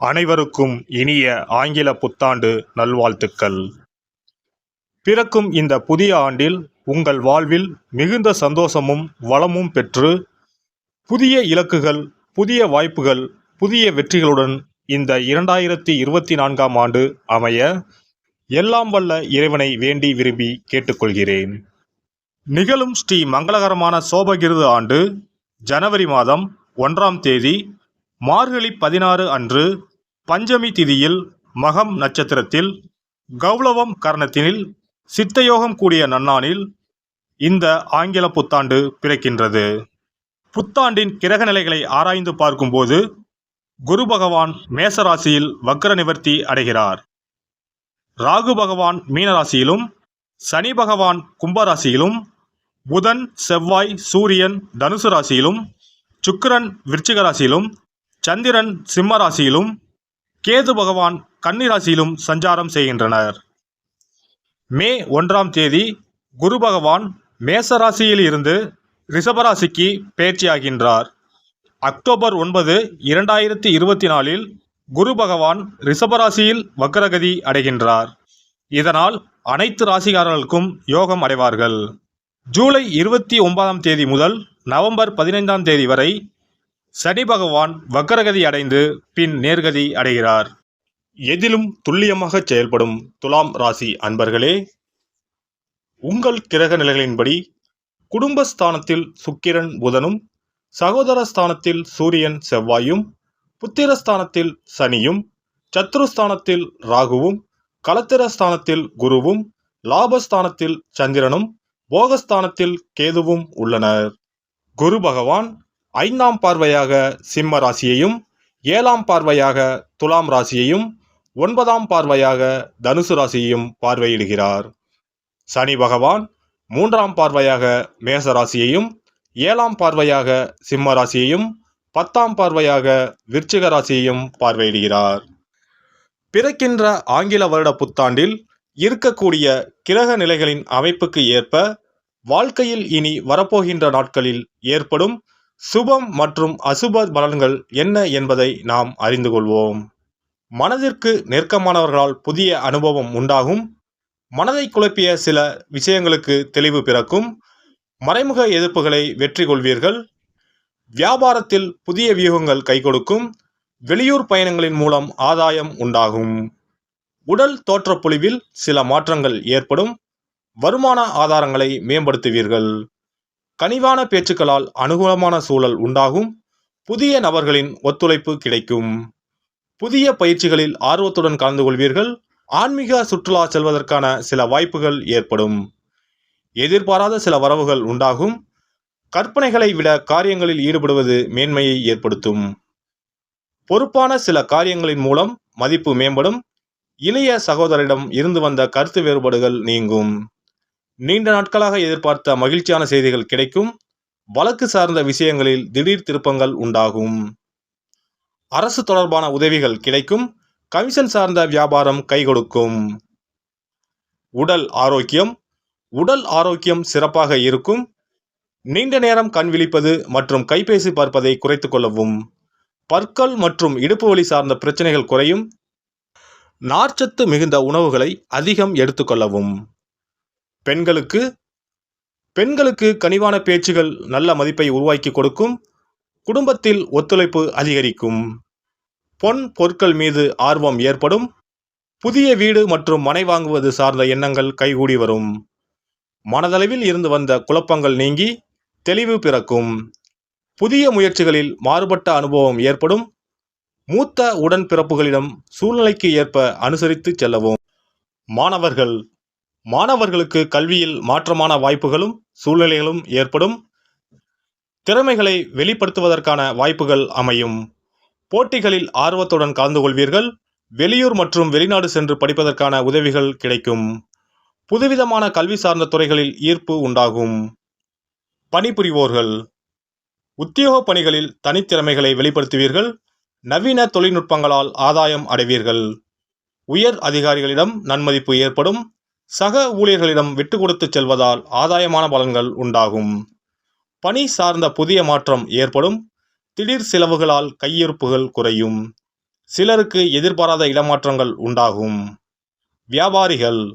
அனைவருக்கும் இனிய ஆங்கில புத்தாண்டு நல்வாழ்த்துக்கள். பிறக்கும் இந்த புதிய ஆண்டில் உங்கள் வாழ்வில் மிகுந்த சந்தோஷமும் வளமும் பெற்று புதிய இலக்குகள் புதிய வாய்ப்புகள் புதிய வெற்றிகளுடன் இந்த இரண்டாயிரத்தி இருபத்தி நான்காம் ஆண்டு அமைய எல்லாம் வல்ல இறைவனை வேண்டி விரும்பி கேட்டுக்கொள்கிறேன். நிகழும் ஸ்ரீ மங்களகரமான சோபகிருது ஆண்டு ஜனவரி மாதம் ஒன்றாம் தேதி மார்கழி பதினாறு அன்று பஞ்சமி திதியில் மகம் நட்சத்திரத்தில் கௌளவம் கரணத்தினில் சித்தயோகம் கூடிய நன்னானில் இந்த ஆங்கில புத்தாண்டு பிறக்கின்றது. புத்தாண்டின் கிரக நிலைகளை ஆராய்ந்து பார்க்கும்போது குரு பகவான் மேசராசியில் வக்ர நிவர்த்தி அடைகிறார். ராகு பகவான் மீனராசியிலும் சனி பகவான் கும்பராசியிலும் புதன் செவ்வாய் சூரியன் தனுசு ராசியிலும் சுக்கரன் விருச்சிக ராசியிலும் சந்திரன் சிம்ம ராசியிலும் கேது பகவான் கன்னிராசியிலும் சஞ்சாரம் செய்கின்றனர். மே ஒன்றாம் தேதி குரு பகவான் மேச ராசியில் இருந்து ரிஷபராசிக்கு பயிற்சியாகின்றார் அக்டோபர் ஒன்பது இரண்டாயிரத்தி இருபத்தி நாலில் குரு பகவான் ரிஷபராசியில் வக்ரகதி அடைகின்றார். இதனால் அனைத்து ராசிகாரர்களுக்கும் யோகம் அடைவார்கள். ஜூலை இருபத்தி ஒன்பதாம் தேதி முதல் நவம்பர் பதினைந்தாம் தேதி வரை சனி பகவான் வக்கரகதி அடைந்து பின் நேர்கதி அடைகிறார். எதிலும் துல்லியமாக செயல்படும் துலாம் ராசி அன்பர்களே உங்கள் கிரக நிலைகளின்படி குடும்பஸ்தானத்தில் சுக்கிரன் புதனும் சகோதர ஸ்தானத்தில் சூரியன் செவ்வாயும் புத்திரஸ்தானத்தில் சனியும் சத்ருஸ்தானத்தில் ராகுவும் கலத்திரஸ்தானத்தில் குருவும் லாபஸ்தானத்தில் சந்திரனும் போகஸ்தானத்தில் கேதுவும் உள்ளனர். குரு பகவான் ஐந்தாம் பார்வையாக சிம்ம ராசியையும் ஏழாம் பார்வையாக துலாம் ராசியையும் ஒன்பதாம் பார்வையாக தனுசு ராசியையும் பார்வையிடுகிறார். சனி பகவான் மூன்றாம் பார்வையாக மேச ராசியையும் ஏழாம் பார்வையாக சிம்ம ராசியையும் பத்தாம் பார்வையாக விருச்சிக ராசியையும் பார்வையிடுகிறார். பிறக்கின்ற ஆங்கில வருட புத்தாண்டில் இருக்கக்கூடிய கிரக நிலைகளின் அமைப்புக்கு ஏற்ப வாழ்க்கையில் இனி வரப்போகின்ற நாட்களில் ஏற்படும் சுபம் மற்றும் அசுப பலன்கள் என்ன என்பதை நாம் அறிந்து கொள்வோம். மனதிற்கு நெருக்கமானவர்களால் புதிய அனுபவம் உண்டாகும். மனதை குழப்பிய சில விஷயங்களுக்கு தெளிவு பிறக்கும். மறைமுக எதிர்ப்புகளை வெற்றி கொள்வீர்கள். வியாபாரத்தில் புதிய வியூகங்கள் கை கொடுக்கும். வெளியூர் பயணங்களின் மூலம் ஆதாயம் உண்டாகும். உடல் தோற்றப்பொழிவில் சில மாற்றங்கள் ஏற்படும். வருமான ஆதாரங்களை மேம்படுத்துவீர்கள். கனிவான பேச்சுக்களால் அனுகூலமான சூழல் உண்டாகும். புதிய நபர்களின் ஒத்துழைப்பு கிடைக்கும். புதிய பயிற்சிகளில் ஆர்வத்துடன் கலந்து கொள்வீர்கள். ஆன்மீக சுற்றுலா செல்வதற்கான சில வாய்ப்புகள் ஏற்படும். எதிர்பாராத சில வரவுகள் உண்டாகும். கற்பனைகளை விட காரியங்களில் ஈடுபடுவது மேன்மையை ஏற்படுத்தும். பொறுப்பான சில காரியங்களின் மூலம் மதிப்பு மேம்படும். இளைய சகோதரிடம் இருந்து வந்த கருத்து வேறுபாடுகள் நீங்கும். நீண்ட நாட்களாக எதிர்பார்த்த மகிழ்ச்சியான செய்திகள் கிடைக்கும். வழக்கு சார்ந்த விஷயங்களில் திடீர் திருப்பங்கள் உண்டாகும். அரசு தொடர்பான உதவிகள் கிடைக்கும். கமிஷன் சார்ந்த வியாபாரம் கை கொடுக்கும். உடல் ஆரோக்கியம். உடல் ஆரோக்கியம் சிறப்பாக இருக்கும். நீண்ட நேரம் கண் விழிப்பது மற்றும் கைபேசி பார்ப்பதை குறைத்துக் கொள்ளவும். பற்கள் மற்றும் இடுப்பு வலி சார்ந்த பிரச்சனைகள் குறையும். நார்ச்சத்து மிகுந்த உணவுகளை அதிகம் எடுத்துக்கொள்ளவும் பெண்களுக்கு பெண்களுக்கு கனிவான பேச்சுகள் நல்ல மதிப்பை உருவாக்கி கொடுக்கும் குடும்பத்தில் ஒத்துழைப்பு அதிகரிக்கும். பொன் பொருட்கள் மீது ஆர்வம் ஏற்படும் புதிய வீடு மற்றும் மனை வாங்குவது சார்ந்த எண்ணங்கள் கைகூடி வரும். மனதளவில் இருந்து வந்த குழப்பங்கள் நீங்கி தெளிவு பிறக்கும். புதிய முயற்சிகளில் மாறுபட்ட அனுபவம் ஏற்படும் மூத்த உடன்பிறப்புகளிடம் சூழ்நிலைக்கு ஏற்ப அனுசரித்து செல்லவும். மாணவர்கள் மாணவர்களுக்கு கல்வியில் மாற்றமான வாய்ப்புகளும் சூழ்நிலைகளும் ஏற்படும். திறமைகளை வெளிப்படுத்துவதற்கான வாய்ப்புகள் அமையும். போட்டிகளில் ஆர்வத்துடன் கலந்து கொள்வீர்கள். வெளியூர் மற்றும் வெளிநாடு சென்று படிப்பதற்கான உதவிகள் கிடைக்கும். புதுவிதமான கல்வி சார்ந்த துறைகளில் ஈர்ப்பு உண்டாகும். பணிபுரிவோர்கள். உத்தியோக பணிகளில் தனித்திறமைகளை வெளிப்படுத்துவீர்கள். நவீன தொழில்நுட்பங்களால் ஆதாயம் அடைவீர்கள். உயர் அதிகாரிகளிடம் நன்மதிப்பு ஏற்படும். சக ஊழியர்களிடம் விட்டு கொடுத்து செல்வதால் ஆதாயமான பலன்கள் உண்டாகும். பணி சார்ந்த புதிய மாற்றம் ஏற்படும். திடீர் செலவுகளால் கையிருப்புகள் குறையும். சிலருக்கு எதிர்பாராத இடமாற்றங்கள் உண்டாகும். வியாபாரிகள்.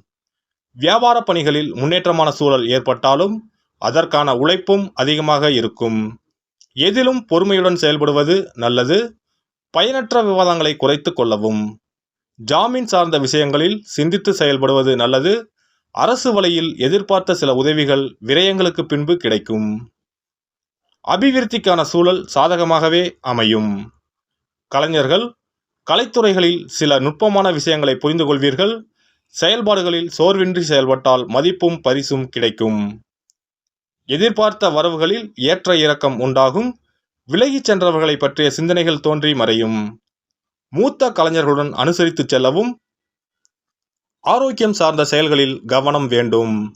வியாபார பணிகளில் முன்னேற்றமான சூழல் ஏற்பட்டாலும் அதற்கான உழைப்பும் அதிகமாக இருக்கும். எதிலும் பொறுமையுடன் செயல்படுவது நல்லது. பயனற்ற விவாதங்களை குறைத்து கொள்ளவும். ஜாமீன் சார்ந்த விஷயங்களில் சிந்தித்து செயல்படுவது நல்லது. அரசு வழியில் எதிர்பார்த்த சில உதவிகள் விரயங்களுக்கு பின்பு கிடைக்கும். அபிவிருத்திக்கான சூழல் சாதகமாகவே அமையும். கலைஞர்கள் கலைத்துறைகளில் சில நுட்பமான விஷயங்களை புரிந்து கொள்வீர்கள். செயல்பாடுகளில் சோர்வின்றி செயல்பட்டால் மதிப்பும் பரிசும் கிடைக்கும். எதிர்பார்த்த வரவுகளில் ஏற்ற இறக்கம் உண்டாகும். விலகிச் சென்றவர்களை பற்றிய சிந்தனைகள் தோன்றி மறையும். மூத்த கலைஞர்களுடன் அனுசரித்து செல்லவும் ஆரோக்கியம் சார்ந்த செயல்களில் கவனம் வேண்டும்.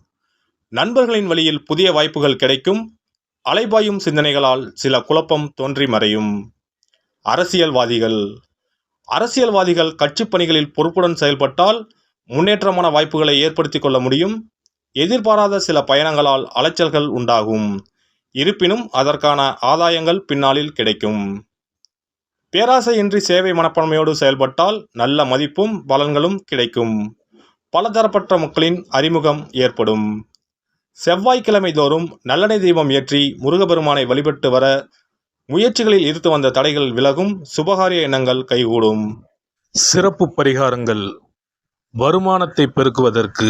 நண்பர்களின் வழியில் புதிய வாய்ப்புகள் கிடைக்கும். அலைபாயும் சிந்தனைகளால் சில குழப்பம் தோன்றி மறையும். அரசியல்வாதிகள். அரசியல்வாதிகள் கட்சிப் பணிகளில் பொறுப்புடன் செயல்பட்டால் முன்னேற்றமான வாய்ப்புகளை ஏற்படுத்திக் கொள்ள முடியும். எதிர்பாராத சில பயணங்களால் அலைச்சல்கள் உண்டாகும். இருப்பினும் அதற்கான ஆதாயங்கள் பின்னாளில் கிடைக்கும். பேராசையின்றி சேவை மனப்பான்மையோடு செயல்பட்டால் நல்ல மதிப்பும் பலன்களும் கிடைக்கும். பலதரப்பட்ட மக்களின் அறிமுகம் ஏற்படும். செவ்வாய்க்கிழமை தோறும் நல்லெண்ணெய் தீபம் ஏற்றி முருகபெருமானை வழிபட்டு வர முயற்சிகளில் இருந்து வந்த தடைகள் விலகும் சுபகாரிய எண்ணங்கள் கைகூடும். சிறப்பு பரிகாரங்கள். வருமானத்தை பெருக்குவதற்கு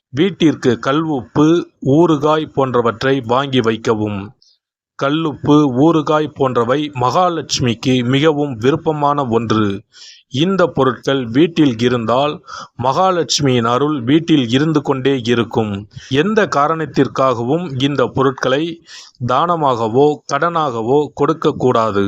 வீட்டிற்கு கல்உப்பு ஊறுகாய் போன்றவற்றை வாங்கி வைக்கவும். கல்லுப்பு ஊறுகாய் போன்றவை மகாலட்சுமிக்கு மிகவும் விருப்பமான ஒன்று. இந்த பொருட்கள் வீட்டில் இருந்தால் மகாலட்சுமியின் அருள் வீட்டில் இருந்து கொண்டே இருக்கும். எந்த காரணத்திற்காகவும் இந்த பொருட்களை தானமாகவோ கடனாகவோ கொடுக்கக்கூடாது.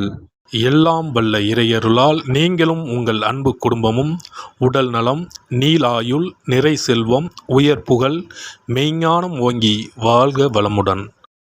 எல்லாம் வல்ல இறையருளால் நீங்களும் உங்கள் அன்பு குடும்பமும் உடல் நலம் நீலாயுள் நிறை செல்வம் உயர் புகழ் மெய்ஞானம் ஓங்கி வாழ்க வளமுடன்.